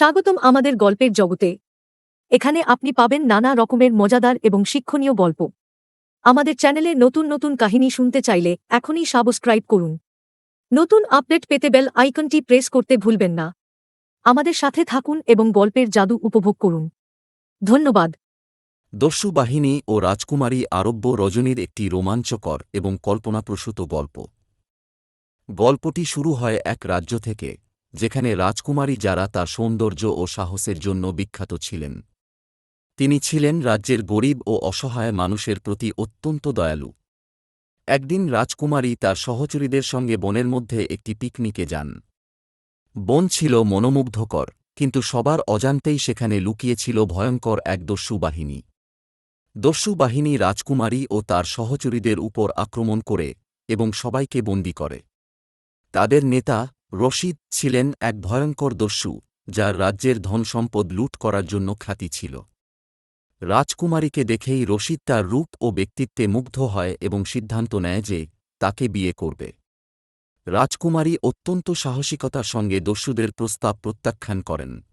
স্বাগতম আমাদের গল্পের জগতে। এখানে আপনি পাবেন নানা রকমের মজাদার এবং শিক্ষণীয় গল্প। আমাদের চ্যানেলে নতুন নতুন কাহিনী শুনতে চাইলে এখনই সাবস্ক্রাইব করুন। নতুন আপডেট পেতে বেল আইকনটি প্রেস করতে ভুলবেন না। আমাদের সাথে থাকুন এবং গল্পের জাদু উপভোগ করুন। ধন্যবাদ। দস্যু বাহিনী ও রাজকুমারী আরব্য রজনীর একটি রোমাঞ্চকর এবং কল্পনাপ্রসূত গল্প। গল্পটি শুরু হয় এক রাজ্য থেকে। যেখানে রাজকুমারী যারা তার সৌন্দর্য ও সাহসের জন্য বিখ্যাত ছিলেন। তিনি ছিলেন রাজ্যের গরিব ও অসহায় মানুষের প্রতি অত্যন্ত দয়ালু। একদিন রাজকুমারী তার সহচরীদের সঙ্গে বনের মধ্যে একটি পিকনিকে যান। বন ছিল মনোমুগ্ধকর, কিন্তু সবার অজান্তেই সেখানে লুকিয়েছিল ভয়ঙ্কর এক দস্যু বাহিনী। দস্যু বাহিনী রাজকুমারী ও তার সহচরীদের উপর আক্রমণ করে এবং সবাইকে বন্দী করে। তাদের নেতা রশিদ ছিলেন এক ভয়ঙ্কর দস্যু, যার রাজ্যের ধনসম্পদ লুট করার জন্য খ্যাতি ছিল। রাজকুমারীকে দেখেই রশিদ তার রূপ ও ব্যক্তিত্বে মুগ্ধ হয় এবং সিদ্ধান্ত নেয় যে তাকে বিয়ে করবে। রাজকুমারী অত্যন্ত সাহসিকতার সঙ্গে দস্যুদের প্রস্তাব প্রত্যাখ্যান করেন।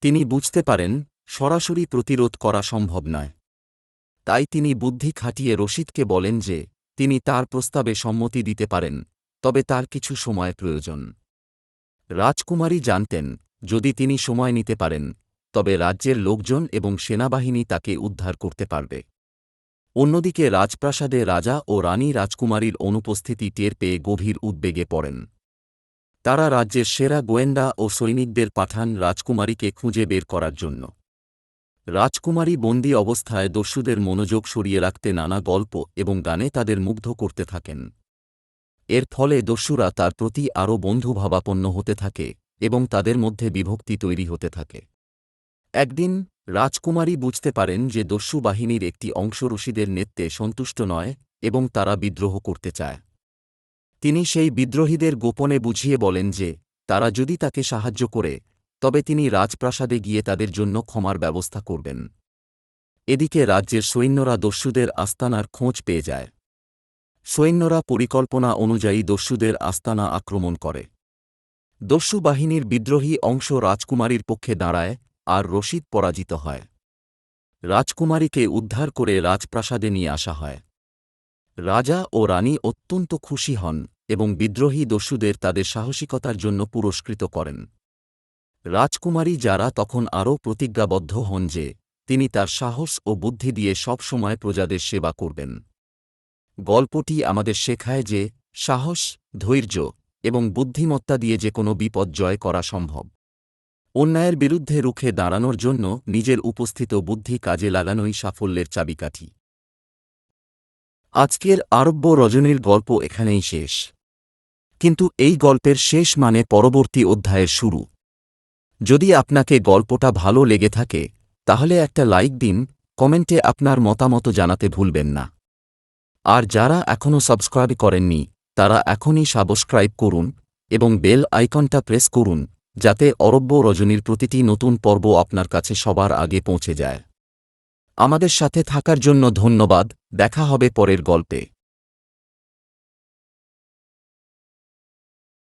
তিনি বুঝতে পারেন, সরাসরি প্রতিরোধ করা সম্ভব নয়। তাই তিনি বুদ্ধি খাটিয়ে রশিদকে বলেন যে তিনি তার প্রস্তাবে সম্মতি দিতে পারেন। তবে তার কিছু সময় প্রয়োজন। রাজকুমারী জানতেন, যদি তিনি সময় নিতে পারেন, তবে রাজ্যের লোকজন এবং সেনাবাহিনী তাকে উদ্ধার করতে পারবে। অন্যদিকে রাজপ্রাসাদে রাজা ও রানী রাজকুমারীর অনুপস্থিতি টের পেয়ে গভীর উদ্বেগে পড়েন। তারা রাজ্যের সেরা গোয়েন্দা ও সৈনিকদের পাঠান রাজকুমারীকে খুঁজে বের করার জন্য। রাজকুমারী বন্দি অবস্থায় দস্যুদের মনোযোগ সরিয়ে রাখতে নানা গল্প এবং গানে তাদের মুগ্ধ করতে থাকেন। এর ফলে দস্যুরা তার প্রতি আরও বন্ধুভাবাপন্ন হতে থাকে এবং তাদের মধ্যে বিভক্তি তৈরি হতে থাকে। একদিন রাজকুমারী বুঝতে পারেন যে দস্যু বাহিনীর একটি অংশ রশিদের নেত্রে সন্তুষ্ট নয় এবং তারা বিদ্রোহ করতে চায়। তিনি সেই বিদ্রোহীদের গোপনে বুঝিয়ে বলেন যে তারা যদি তাকে সাহায্য করে, তবে তিনি রাজপ্রাসাদে গিয়ে তাদের জন্য ক্ষমার ব্যবস্থা করবেন। এদিকে রাজ্যের সৈন্যরা দস্যুদের আস্তানার খোঁজ পেয়ে যায়। সৈন্যরা পরিকল্পনা অনুযায়ী দস্যুদের আস্তানা আক্রমণ করে। দস্যু বাহিনীর বিদ্রোহী অংশ রাজকুমারীর পক্ষে দাঁড়ায় আর রশিদ পরাজিত হয়। রাজকুমারীকে উদ্ধার করে রাজপ্রাসাদে নিয়ে আসা হয়। রাজা ও রানী অত্যন্ত খুশি হন এবং বিদ্রোহী দস্যুদের তাদের সাহসিকতার জন্য পুরস্কৃত করেন। রাজকুমারী যারা তখন আরও প্রতিজ্ঞাবদ্ধ হন যে তিনি তার সাহস ও বুদ্ধি দিয়ে সব সময় প্রজাদের সেবা করবেন। গল্পটি আমাদের শেখায় যে সাহস, ধৈর্য এবং বুদ্ধিমত্তা দিয়ে যে কোনো বিপদ জয় করা সম্ভব। অন্যায়ের বিরুদ্ধে রুখে দাঁড়ানোর জন্য নিজের উপস্থিত বুদ্ধি কাজে লাগানোই সাফল্যের চাবিকাঠি। আজকের আরব্য রজনীর গল্প এখানেই শেষ। কিন্তু এই গল্পের শেষ মানে পরবর্তী অধ্যায়ের শুরু। যদি আপনাকে গল্পটা ভালো লেগে থাকে, তাহলে একটা লাইক দিন, কমেন্টে আপনার মতামত জানাতে ভুলবেন না। আর যারা এখনও সাবস্ক্রাইব করেননি, তারা এখনই সাবস্ক্রাইব করুন এবং বেল আইকনটা প্রেস করুন, যাতে অরব্য রজনীর প্রতিটি নতুন পর্ব আপনার কাছে সবার আগে পৌঁছে যায়। আমাদের সাথে থাকার জন্য ধন্যবাদ, দেখা হবে পরের গল্পে।